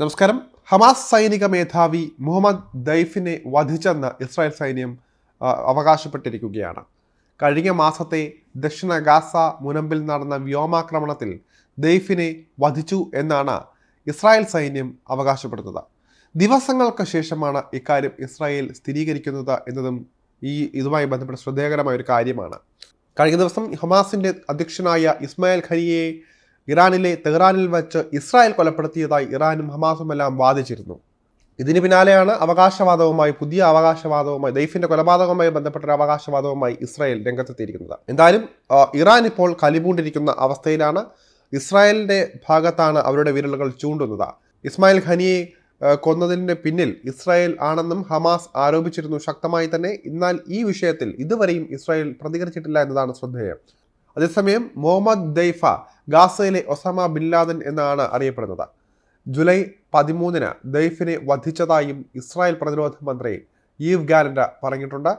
നമസ്കാരം. ഹമാസ് സൈനിക മേധാവി മുഹമ്മദ് ദൈഫിനെ വധിച്ചെന്ന് ഇസ്രായേൽ സൈന്യം അവകാശപ്പെട്ടിരിക്കുകയാണ്. കഴിഞ്ഞ മാസത്തെ ദക്ഷിണ ഗാസ മുനമ്പിൽ നടന്ന വ്യോമാക്രമണത്തിൽ ദൈഫിനെ വധിച്ചു എന്നാണ് ഇസ്രായേൽ സൈന്യം അവകാശപ്പെടുന്നത്. ദിവസങ്ങൾക്ക് ശേഷമാണ് ഇക്കാര്യം ഇസ്രായേൽ സ്ഥിരീകരിക്കുന്നത് എന്നതും ഈ ഇതുമായി ബന്ധപ്പെട്ട ശ്രദ്ധേയകരമായ ഒരു കാര്യമാണ്. കഴിഞ്ഞ ദിവസം ഹമാസിന്റെ അധ്യക്ഷനായ ഇസ്മായിൽ ഖനിയെ ഇറാനിലെ തെഹ്റാനിൽ വച്ച് ഇസ്രായേൽ കൊലപ്പെടുത്തിയതായി ഇറാനും ഹമാസും എല്ലാം വാദിച്ചിരുന്നു. ഇതിന് പിന്നാലെയാണ് അവകാശവാദവുമായി പുതിയ അവകാശവാദവുമായി ദൈഫിന്റെ കൊലപാതകവുമായി ബന്ധപ്പെട്ട ഒരു അവകാശവാദവുമായി ഇസ്രായേൽ രംഗത്തെത്തിയിരിക്കുന്നത്. എന്തായാലും ഇറാൻ ഇപ്പോൾ കലിപൂണ്ടിരിക്കുന്ന അവസ്ഥയിലാണ്. ഇസ്രായേലിന്റെ ഭാഗത്താണ് അവരുടെ വിരലുകൾ ചൂണ്ടുന്നത്. ഇസ്മായിൽ ഖനിയെ കൊന്നതിന്റെ പിന്നിൽ ഇസ്രായേൽ ആണെന്നും ഹമാസ് ആരോപിച്ചിരുന്നു. ശക്തമായി തന്നെ എന്നാൽ ഈ വിഷയത്തിൽ ഇതുവരെയും ഇസ്രായേൽ പ്രതികരിച്ചിട്ടില്ല എന്നതാണ് ശ്രദ്ധേയം. അതേസമയം മുഹമ്മദ് ദൈഫ ഗാസയിലെ ഒസാമ ബിൻ ലാദൻ എന്നാണ് അറിയപ്പെടുന്നത്. ജൂലൈ പതിമൂന്നിന് ദൈഫിനെ വധിച്ചതായും ഇസ്രായേൽ പ്രതിരോധ മന്ത്രി ഈവ് ഗാലൻഡ പറഞ്ഞിട്ടുണ്ട്.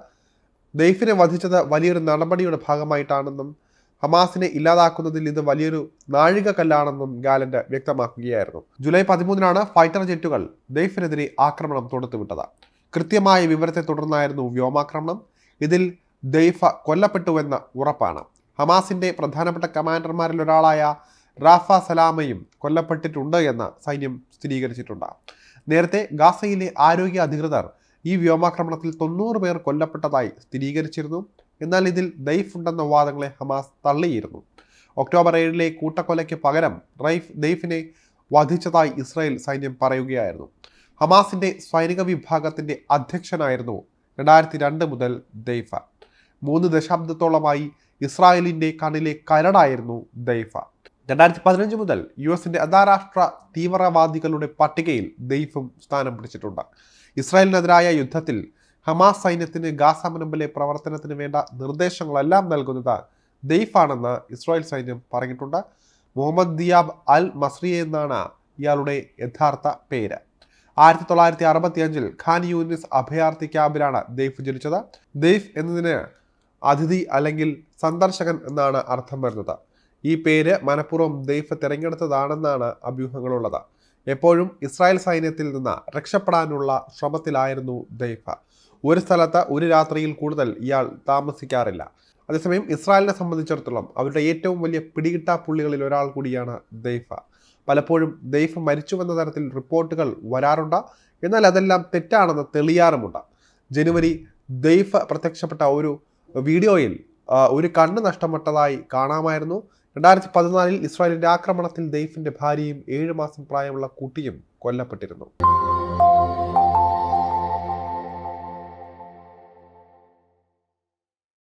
ദൈഫിനെ വധിച്ചത് വലിയൊരു നടപടിയുടെ ഭാഗമായിട്ടാണെന്നും ഹമാസിനെ ഇല്ലാതാക്കുന്നതിൽ ഇത് വലിയൊരു നാഴികക്കല്ലാണെന്നും ഗാലൻഡ് വ്യക്തമാക്കുകയായിരുന്നു. ജൂലൈ പതിമൂന്നിനാണ് ഫൈറ്റർ ജെറ്റുകൾ ദൈഫിനെതിരെ ആക്രമണം തൊടുത്തുവിട്ടത്. കൃത്യമായ വിവരത്തെ തുടർന്നായിരുന്നു വ്യോമാക്രമണം. ഇതിൽ ദൈഫ കൊല്ലപ്പെട്ടുവെന്ന ഉറപ്പാണ്. ഹമാസിന്റെ പ്രധാനപ്പെട്ട കമാൻഡർമാരിൽ ഒരാളായ റാഫ സലാമയും കൊല്ലപ്പെട്ടിട്ടുണ്ട് എന്ന് സൈന്യം സ്ഥിരീകരിച്ചിട്ടുണ്ട്. നേരത്തെ ഗാസയിലെ ആരോഗ്യ അധികൃതർ ഈ വ്യോമാക്രമണത്തിൽ തൊണ്ണൂറ് പേർ കൊല്ലപ്പെട്ടതായി സ്ഥിരീകരിച്ചിരുന്നു. എന്നാൽ ഇതിൽ ദൈഫ് ഉണ്ടെന്ന വാദങ്ങളെ ഹമാസ് തള്ളിയിരുന്നു. ഒക്ടോബർ ഏഴിലെ കൂട്ടക്കൊലയ്ക്ക് പകരം റൈഫ് ദൈഫിനെ വധിച്ചതായി ഇസ്രായേൽ സൈന്യം പറയുകയായിരുന്നു. ഹമാസിന്റെ സൈനിക വിഭാഗത്തിന്റെ അധ്യക്ഷനായിരുന്നു രണ്ടായിരത്തി രണ്ട് മുതൽ ദൈഫ. മൂന്ന് ദശാബ്ദത്തോളമായി ഇസ്രായേലിന്റെ കണ്ണിലെ കരടായിരുന്നു ദൈഫ. രണ്ടായിരത്തി പതിനഞ്ച് മുതൽ യു എസിന്റെ അന്താരാഷ്ട്ര തീവ്രവാദികളുടെ പട്ടികയിൽ ദൈഫും സ്ഥാനം പിടിച്ചിട്ടുണ്ട്. ഇസ്രായേലിനെതിരായ യുദ്ധത്തിൽ ഹമാസ് സൈന്യത്തിന് ഗാസ മുനമ്പിലെ പ്രവർത്തനത്തിന് വേണ്ട നിർദ്ദേശങ്ങളെല്ലാം നൽകുന്നത് ദെയ്ഫാണെന്ന് ഇസ്രായേൽ സൈന്യം പറഞ്ഞിട്ടുണ്ട്. മുഹമ്മദ് ദിയാബ് അൽ മസ്രി എന്നാണ് ഇയാളുടെ യഥാർത്ഥ പേര്. ആയിരത്തി തൊള്ളായിരത്തി അറുപത്തി അഞ്ചിൽ ഖാൻ യൂനിസ് അഭയാർത്ഥി ക്യാമ്പിലാണ് ദെയ്ഫ് ജനിച്ചത്. ദെയ്ഫ് എന്നതിന് അതിഥി അല്ലെങ്കിൽ സന്ദർശകൻ എന്നാണ് അർത്ഥം വരുന്നത്. ഈ പേര് മനഃപൂർവം ദൈഫ് തിരഞ്ഞെടുത്തതാണെന്നാണ് അഭ്യൂഹങ്ങളുള്ളത്. എപ്പോഴും ഇസ്രായേൽ സൈന്യത്തിൽ നിന്ന് രക്ഷപ്പെടാനുള്ള ശ്രമത്തിലായിരുന്നു ദൈഫ ഒരു സ്ഥലത്ത് ഒരു രാത്രിയിൽ കൂടുതൽ ഇയാൾ താമസിക്കാറില്ല. അതേസമയം ഇസ്രായേലിനെ സംബന്ധിച്ചിടത്തോളം അവരുടെ ഏറ്റവും വലിയ പിടികിട്ടാ പുള്ളികളിൽ ഒരാൾ കൂടിയാണ് ദൈഫ പലപ്പോഴും ദൈഫ് മരിച്ചുവെന്ന തരത്തിൽ റിപ്പോർട്ടുകൾ വരാറുണ്ട്. എന്നാൽ അതെല്ലാം തെറ്റാണെന്ന് തെളിയാറുമുണ്ട്. ജനുവരി ദൈഫ് പ്രത്യക്ഷപ്പെട്ട ഒരു വീഡിയോയിൽ ഒരു കണ്ണ് നഷ്ടപ്പെട്ടതായി കാണാമായിരുന്നു. രണ്ടായിരത്തി പതിനാലിൽ ഇസ്രായേലിന്റെ ആക്രമണത്തിൽ ദൈഫിന്റെ ഭാര്യയും ഏഴ് മാസം പ്രായമുള്ള കുട്ടിയും കൊല്ലപ്പെട്ടിരുന്നു.